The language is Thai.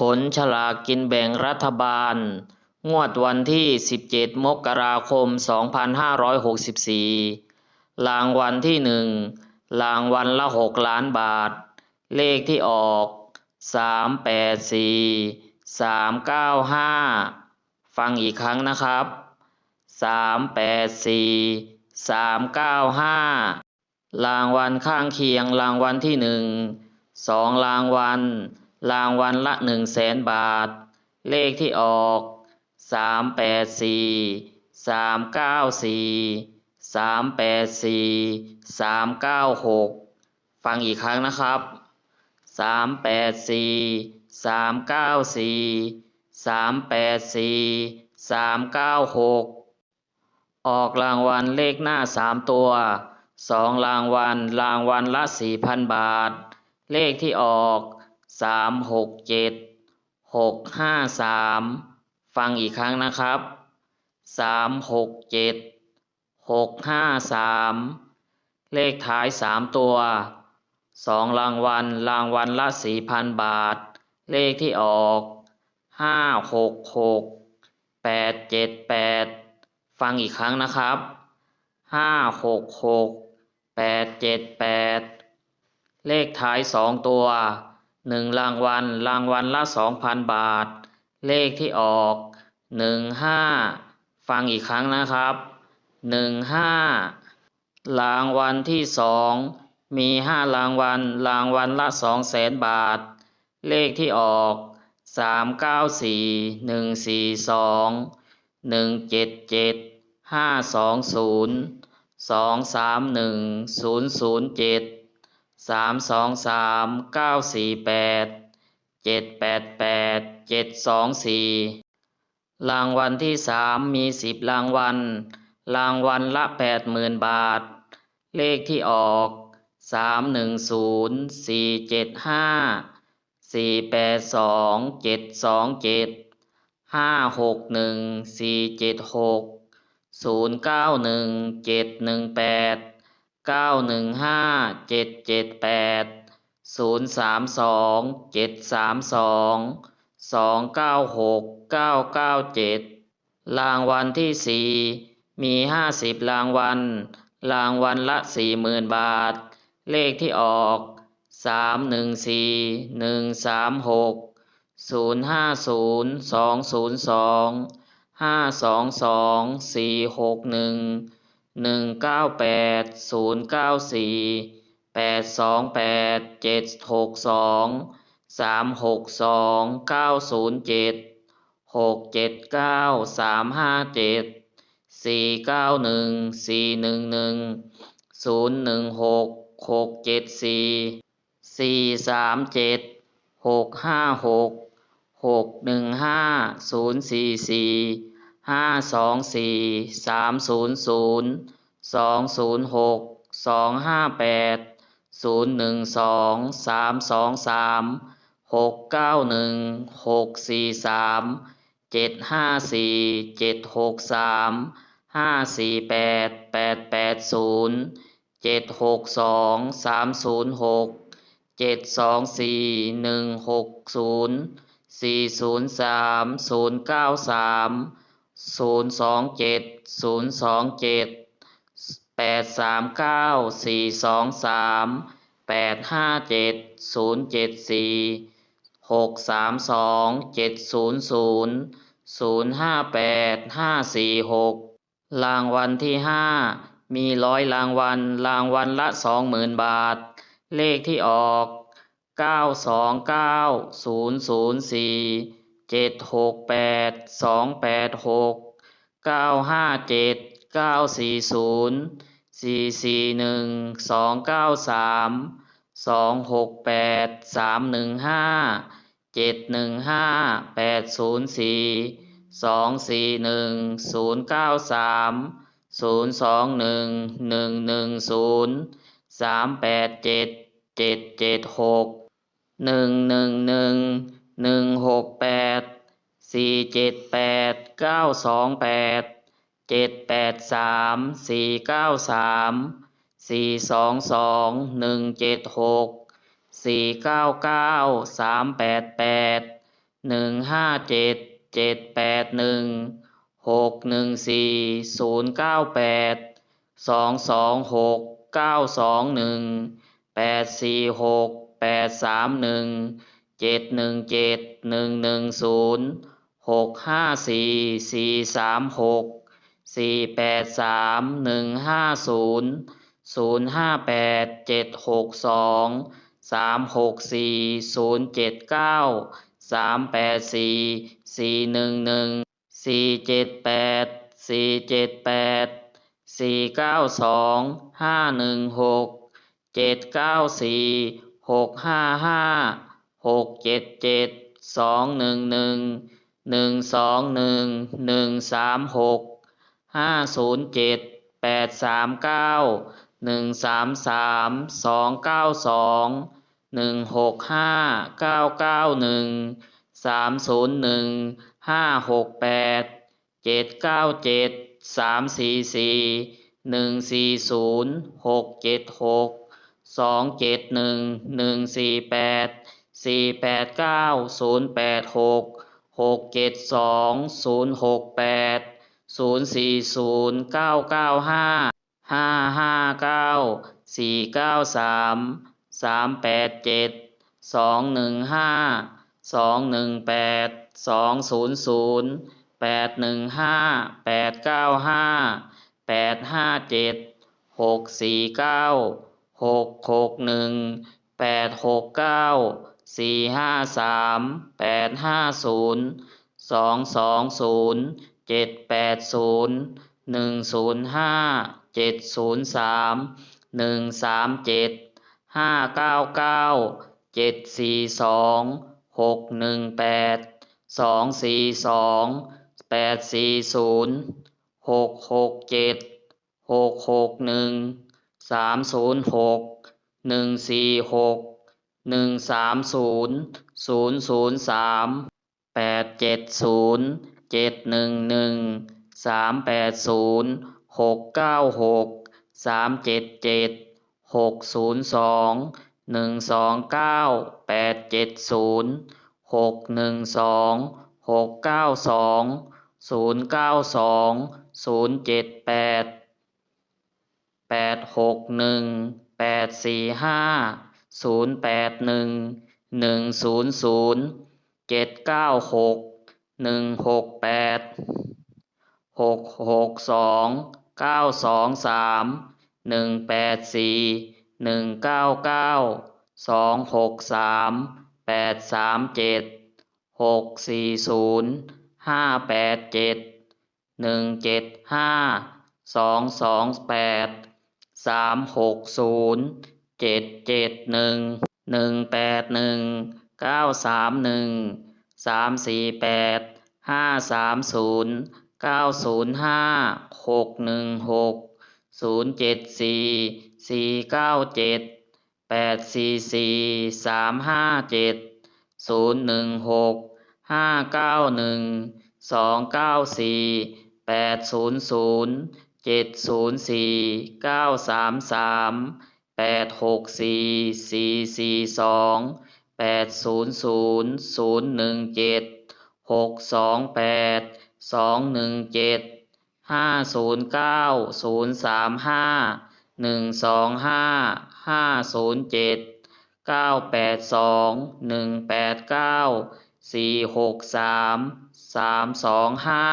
ผลฉลากกินแบ่งรัฐบาล งวดวันที่ 17 มกราคม 2564 รางวัลที่หนึ่งรางวัลละ 6 ล้านบาท เลขที่ออก 384 395 ฟังอีกครั้งนะครับ 384 395 รางวัลข้างเคียงรางวัลที่หนึ่งสองรางวัล รางวัลละหนึ่งแสนบาท เลขที่ออกสามแปดสี่สามเก้าสี่สามแปดสี่สามเก้าหกฟังอีกครั้งนะครับสามแปดสี่สามเก้าสี่สามแปดสี่สามเก้าหกออกรางวัลเลขหน้าสามตัวสองรางวัลรางวัลละสี่พันบาท เลขที่ออก สามหกเจ็ดหกห้าสามฟังอีกครั้งนะครับสามหกเจ็ดหกห้าสามเลขท้ายสามตัวสองรางวัลรางวัลละสี่พันบาท เลขที่ออกห้าหกหกแปดเจ็ดแปดฟังอีกครั้งนะครับห้าหกหกแปดเจ็ดแปดเลขท้ายสองตัว หนึ่งรางวัลรางวัลละสองพันบาท เลขที่ออกหนึ่งห้าฟังอีกครั้งนะครับหนึ่งห้ารางวัลที่สองมีห้ารางวัลรางวัลละสองแสนบาท เลขที่ออกสามเก้าสี่หนึ่งสี่สองหนึ่งเจ็ดเจ็ดห้าสองศูนย์สองสามหนึ่งศูนย์ศูนย์เจ็ด สามสองสามเก้าสี่แปดเจ็ดแปดแปดเจ็ดสองสี่รางวัลที่สามมีสิบรางวัล รางวัลละแปดหมื่นบาท เลขที่ออกสามหนึ่งศูนย์สี่เจ็ดห้าสี่แปดสองเจ็ดสองเจ็ดห้าหกหนึ่งสี่เจ็ดหกศูนย์เก้าหนึ่งเจ็ดหนึ่งแปด เก้าหนึ่งห้าเจ็ดเจ็ดแปดศูนย์สามสองเจ็ดสามสองสองเก้าหกเก้าเก้าเจ็ดรางวัลที่สี่มีห้าสิบรางวัล รางวัลละสี่หมื่นบาท เลขที่ออกสามหนึ่งสี่หนึ่งสามหกศูนย์ห้าศูนย์สองศูนย์สองห้าสองสองสี่หกหนึ่ง หนึ่งเก้าแปดศูนย์เก้าสี่แปดสองแปดเจ็ดหกสองสามหกสองเก้าศูนย์เจ็ดหกเจ็ดเก้าสามห้าเจ็ดสี่เก้าหนึ่งสี่หนึ่งหนึ่งศูนย์หนึ่งหกหกเจ็ดสี่สี่สามเจ็ดหกห้าหกหกหนึ่งห้าศูนย์สี่สี่ ห้าสองสี่สามศูนย์ศูนย์สองศูนย์หกสองห้าแปดศูนย์หนึ่งสองสามสองสามหกเก้าหนึ่งหกสี่สามเจ็ดห้าสี่เจ็ดหกสามห้าสี่แปดแปดแปดศูนย์เจ็ดหกสองสามศูนย์หกเจ็ดสองสี่หนึ่งหกศูนย์สี่ศูนย์สามศูนย์เก้าสาม ศูนย์สองเจ็ดศูนย์สองเจ็ดแปดสามเก้าสี่สองสามแปดห้าเจ็ดศูนย์เจ็ดสี่หกสามสองเจ็ดศูนย์ศูนย์ศูนย์ห้าแปดห้าสี่หกรางวัลที่ห้ามีร้อยรางวัลรางวัลละสองหมื่นบาท เลขที่ออกเก้าสองเก้าศูนย์ศูนย์สี่ เจ็ดหกแปดสองแปดหกเก้าห้าเจ็ดเก้าสี่ศูนย์สี่สี่หนึ่งสองเก้าสามสองหกแปดสามหนึ่งห้าเจ็ดหนึ่งห้าแปดศูนย์สี่สองสี่หนึ่งศูนย์เก้าสามศูนย์สองหนึ่งหนึ่งหนึ่งศูนย์สามแปดเจ็ดเจ็ดเจ็ดหกหนึ่งหนึ่งหนึ่ง หนึ่งหกแปดสี่เจ็ดแปดเก้าสองแปดเจ็ดแปดสามสี่เก้าสามสี่สองสองหนึ่งเจ็ดหกสี่เก้าเก้าสามแปดแปดหนึ่งห้าเจ็ดเจ็ดแปดหนึ่งหกหนึ่งสี่ศูนย์เก้าแปดสองสองหกเก้าสองหนึ่งแปดสี่หกแปดสามหนึ่ง เจ็ดหนึ่งเจ็ดหนึ่งหนึ่งศูนย์หกห้าสี่สี่สามหกสี่แปดสามหนึ่งห้าศูนย์ศูนย์ห้าแปดเจ็ดหกสองสามหกสี่ศูนย์เจ็ดเก้าสามแปดสี่สี่หนึ่งหนึ่งสี่เจ็ดแปดสี่เจ็ดแปดสี่เก้าสองห้าหนึ่งหกเจ็ดเก้าสี่หกห้าห้า หกเจ็ดเจ็ดสองหนึ่งหนึ่งหนึ่งสองหนึ่งหนึ่งสามหกห้าศูนย์เจ็ดแปดสามเก้าหนึ่งสามสามสองเก้าสองหนึ่งหกห้าเก้าเก้าหนึ่งสามศูนย์หนึ่งห้าหกแปดเจ็ดเก้าเจ็ดสามสี่สี่หนึ่งสี่ศูนย์หกเจ็ดหกสองเจ็ดหนึ่งหนึ่งสี่แปด สี่แปดเก้าศูนย์แปดหกหกเจ็ดสองศูนย์หกแปดศูนย์สี่ศูนย์เก้าเก้าห้าห้าห้าเก้าสี่เก้าสามสามแปดเจ็ดสองหนึ่งห้าสองหนึ่งแปดสองศูนย์ศูนย์แปดหนึ่งห้าแปดเก้าห้าแปดห้าเจ็ดหกสี่เก้าหกหกหนึ่งแปดหกเก้า สี่ห้าสามแปดห้าศูนย์สองสองศูนย์เจ็ดแปดศูนย์หนึ่งศูนย์ห้าเจ็ดศูนย์สามหนึ่งสามเจ็ดห้าเก้าเก้าเจ็ดสี่สองหกหนึ่งแปดสองสี่สองแปดสี่ศูนย์หกหกเจ็ดหกหกหนึ่งสามศูนย์หกหนึ่งสี่หก หนึ่งสามศูนย์ศูนย์ศูนย์สามแปดเจ็ดศูนย์เจ็ดหนึ่งหนึ่งสามแปดศูนย์หกเก้าหกสามเจ็ดเจ็ดหกศูนย์สองหนึ่งสองเก้าแปดเจ็ดศูนย์หกหนึ่งสองหกเก้าสองศูนย์เก้าสองศูนย์เจ็ดแปดแปดหกหนึ่งแปดสี่ห้า ศูนย์แปดหนึ่งหนึ่งศูนย์ศูนย์เจ็ดเก้าหกหนึ่งหกแปดหกหกสองเก้าสองสามหนึ่งแปดสี่หนึ่งเก้าเก้าสองหกสามแปดสามเจ็ดหกสี่ศูนย์ห้าแปดเจ็ดหนึ่งเจ็ดห้าสองสองแปดสามหกศูนย์ เจ็ดเจ็ดหนึ่งหนึ่งแปดหนึ่งเก้าสามหนึ่งสามสี่แปดห้าสามศูนย์เก้าศูนย์ห้าหกหนึ่งหกศูนย์เจ็ดสี่สี่เก้าเจ็ดแปดสี่สี่สามห้าเจ็ดศูนย์หนึ่งหกห้าเก้าหนึ่งสองเก้าสี่แปดศูนย์ศูนย์เจ็ดศูนย์สี่เก้าสามสาม แปดหกสี่สี่สี่สองแปดศูนย์ศูนย์ศูนย์หนึ่งเจ็ดหกสองแปดสองหนึ่งเจ็ดห้าศูนย์เก้าศูนย์สามห้าหนึ่งสองห้าห้าศูนย์เจ็ดเก้าแปดสองหนึ่งแปดเก้าสี่หกสามสามสองห้า